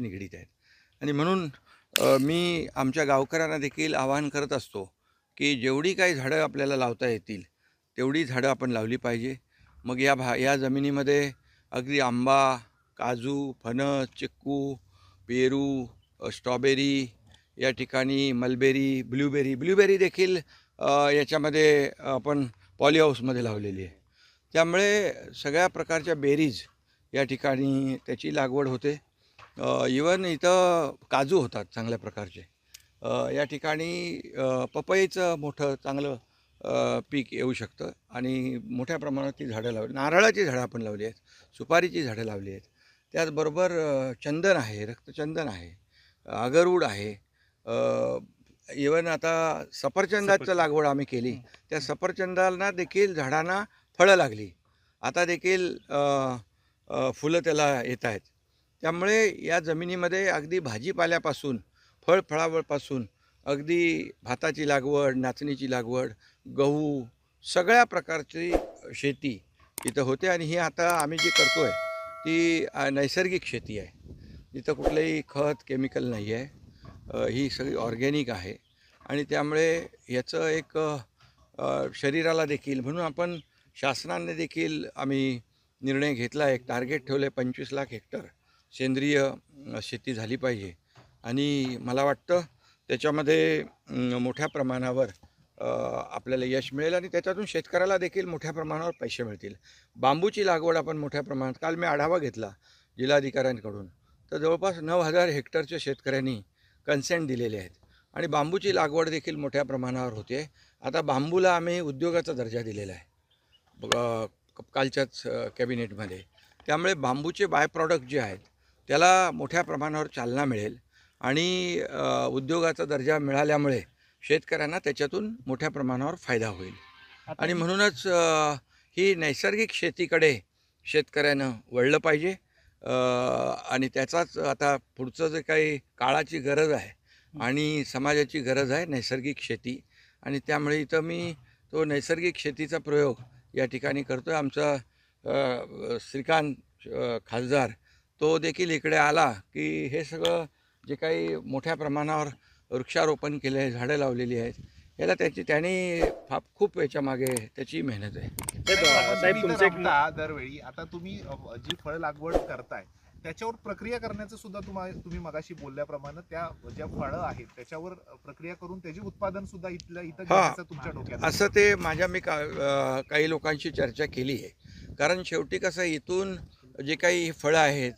निगडीत आहेत. आणि म्हणून मी आमच्या गावकऱ्यांना देखील आवाहन करत असतो की जेवढी काही झाडं आपल्याला लावता येतील तेवढी झाडं आपण लावली पाहिजे. मग या भा या जमिनीमध्ये अगदी आंबा काजू फणस चिक्कू पेरू स्ट्रॉबेरी या ठिकाणी मलबेरी ब्लूबेरी ब्लूबेरी देखील याच्यामध्ये आपण पॉलीहाऊसमध्ये लावलेली आहे. त्यामुळे सगळ्या प्रकारच्या बेरीज या ठिकाणी त्याची लागवड होते. इवन इथं काजू होतात चांगल्या प्रकारचे. या ठिकाणी पपईचं मोठं चांगलं पीक येऊ शकतं आणि मोठ्या प्रमाणात ती झाडं लावली. नारळाची झाडं आपण लावली आहेत सुपारीची झाडं लावली आहेत. त्याचबरोबर चंदन आहे रक्तचंदन आहे अगरवूड आहे. इवन आता सफरचंदाचं लागवड आम्ही केली. त्या सफरचंदाला देखील झाडांना फळं लागली. आता देखील फुलं त्याला येत आहेत. त्यामुळे या जमिनीमध्ये अगदी भाजीपाल्यापासून फळफळावळपासून अगदी भाताची लागवड नाचणीची लागवड गहू सगळ्या प्रकारची शेती इथं होते आणि ही आता आम्ही जी करतो आहे ती नैसर्गिक शेती आहे. इथं कुठलंही खत केमिकल नाही आहे. ही सगळी ऑर्गॅनिक आहे आणि त्यामुळे याचं एक शरीराला देखील म्हणून आपण शासनाने देखील आम्ही निर्णय घेतला एक टार्गेट ठेवलं आहे पंचवीस लाख हेक्टर. सेंद्रिय शेती झाली पाहिजे. आणि मला वाटतं त्याच्यामध्ये मोठ्या प्रमाणावर आपल्याला यश मिळेल आणि त्याच्यातून शेतकऱ्याला देखील मोठ्या प्रमाणावर पैसे मिळतील. बांबूची लागवड आपण मोठ्या प्रमाणात काल मी आढावा घेतला जिल्हाधिकाऱ्यांकडून. तर जवळपास नऊ हजार हेक्टरच्या शेतकऱ्यांनी कन्सेंट दिलेले आहेत. आणि बांबूची लागवड देखील मोठ्या प्रमाणावर होते. आता बांबूला आम्ही उद्योगाचा दर्जा दिलेला आहे. कालच्याच कॅबिनेटमध्ये. त्यामुळे बांबूचे बाय प्रॉडक्ट जे आहेत त्याला मोठ्या प्रमाणावर चालना मिळेल आणि उद्योगाचा दर्जा मिळाल्यामुळे शेतकऱ्यांना त्याच्यातून मोठ्या प्रमाणावर फायदा होईल. आणि म्हणूनच ही नैसर्गिक शेतीकडे शेतकऱ्यानं वळलं पाहिजे आणि त्याचाच आता पुढचं जे काही काळाची गरज आहे आणि समाजाची गरज आहे नैसर्गिक शेती आणि त्यामुळे इथं मी तो नैसर्गिक शेतीचा प्रयोग या ठिकाणी करतो आहे आमचा श्रीकांत खासदार तो देखील इकडे आला की हे सगळं जे काही मोठ्या प्रमाणावर वृक्षारोपण केलं आहे झाडं लावलेली आहेत याला त्याची त्यांनी फा खूप याच्या मागे त्याची मेहनत आहे. साहेब, तुमचं दरवेळी आता तुम्ही जी फळ लागवड करताय त्याच्यावर प्रक्रिया करण्याचं सुद्धा तुम्हा तुम्ही मगाशी बोलल्याप्रमाणे त्या ज्या फळं आहेत त्याच्यावर प्रक्रिया करून त्याचे उत्पादन सुद्धा इथलं इथं तुमच्या डोक्यात. असं ते माझ्या मी का काही लोकांशी चर्चा केली आहे. कारण शेवटी कसं इथून जे काही फळं आहेत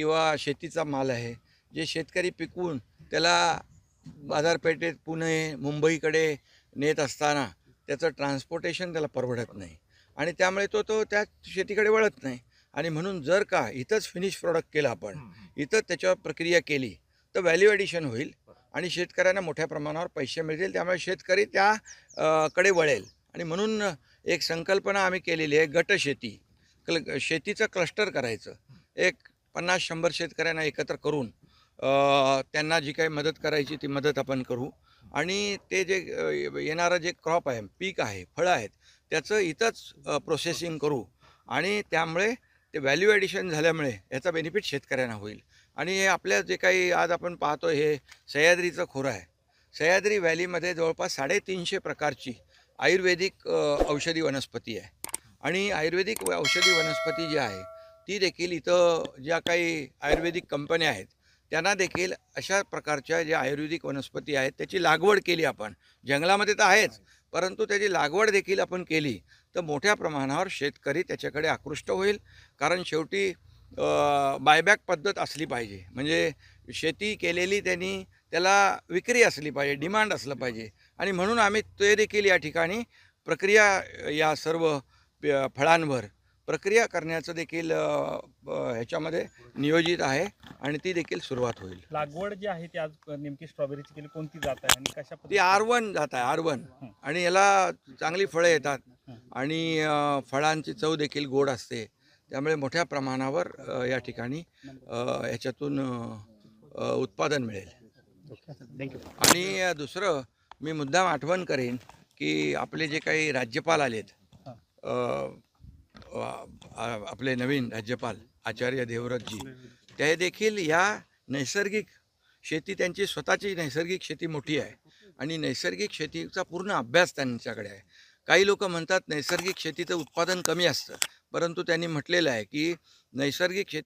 किंवा शेतीचा माल आहे जे शेतकरी पिकवून त्याला बाजारपेठेत पुणे मुंबईकडे नेत असताना त्याचं ट्रान्सपोर्टेशन त्याला परवडत नाही. आणि त्यामुळे तो तो त्या शेतीकडे वळत नाही. आणि म्हणून जर का इथंच फिनिश प्रॉडक्ट केलं आपण. इथं त्याच्यावर प्रक्रिया केली तर व्हॅल्यू ॲडिशन होईल आणि शेतकऱ्यांना मोठ्या प्रमाणावर पैसे मिळतील. त्यामुळे शेतकरी त्या कडे वळेल. आणि म्हणून एक संकल्पना आम्ही केलेली आहे गट शेती क्ल शेतीचं क्लस्टर करायचं. एक पन्नास शंभर शेतकऱ्यांना एकत्र करून त्यांना जी काही मदत करायची ती मदत आपण करू. आणि ते जे येणारं जे क्रॉप आहे पीक आहे फळं आहेत त्याचं इथंच प्रोसेसिंग करू. आणि त्यामुळे ते व्हॅल्यू ॲडिशन झाल्यामुळे याचा बेनिफिट शेतकऱ्यांना होईल. आणि हे आपल्या जे काही आज आपण पाहतो हे सह्याद्रीचं खोरं आहे. सह्याद्री व्हॅलीमध्ये जवळपास साडेतीनशे प्रकारची आयुर्वेदिक औषधी वनस्पती आहे. आणि आयुर्वेदिक व- औषधी वनस्पती जी आहे ती देखील इथं ज्या काही आयुर्वेदिक कंपन्या आहेत त्यांना देखील अशा प्रकारच्या ज्या आयुर्वेदिक वनस्पती आहेत त्याची लागवड केली आपण. जंगलामध्ये तर आहेच परंतु त्याची लागवड देखील आपण केली तर मोठ्या प्रमाणावर शेतकरी त्याच्याकडे आकृष्ट होईल कारण शेवटी बायबॅक पद्धत असली पाहिजे. म्हणजे शेती केलेली त्यांनी त्याला विक्री असली पाहिजे डिमांड असलं पाहिजे. आणि म्हणून आम्ही ते देखील या ठिकाणी प्रक्रिया या सर्व प- फळांवर प्रक्रिया करण्याचं देखील ह्याच्यामध्ये नियोजित आहे आणि ती देखील सुरुवात होईल. लागवड जी आहे ती आज नेमकी स्ट्रॉबेरीची केली कोणती जात आहे आणि कशा ती आर वन जात आहे आर वन. आणि याला चांगली फळं येतात आणि फळांची चव देखील गोड असते. त्यामुळे मोठ्या प्रमाणावर या ठिकाणी अ, याच्यातून अ, अ, उत्पादन मिळेल. थँक्यू आणि दुसरं मी मुद्दाम आठवण करेन की आपले जे काही राज्यपाल आलेत आपले नवीन राज्यपाल आचार्य देवव्रतजी. ते देखील या नैसर्गिक शेती त्यांची स्वतःची नैसर्गिक शेती मोठी आहे. आणि नैसर्गिक शेतीचा पूर्ण अभ्यास त्यांच्याकडे आहे. काही लोक म्हणतात नैसर्गिक शेतीचं उत्पादन कमी असतं. परंतु त्यांनी म्हटलेलं आहे की नैसर्गिक शेती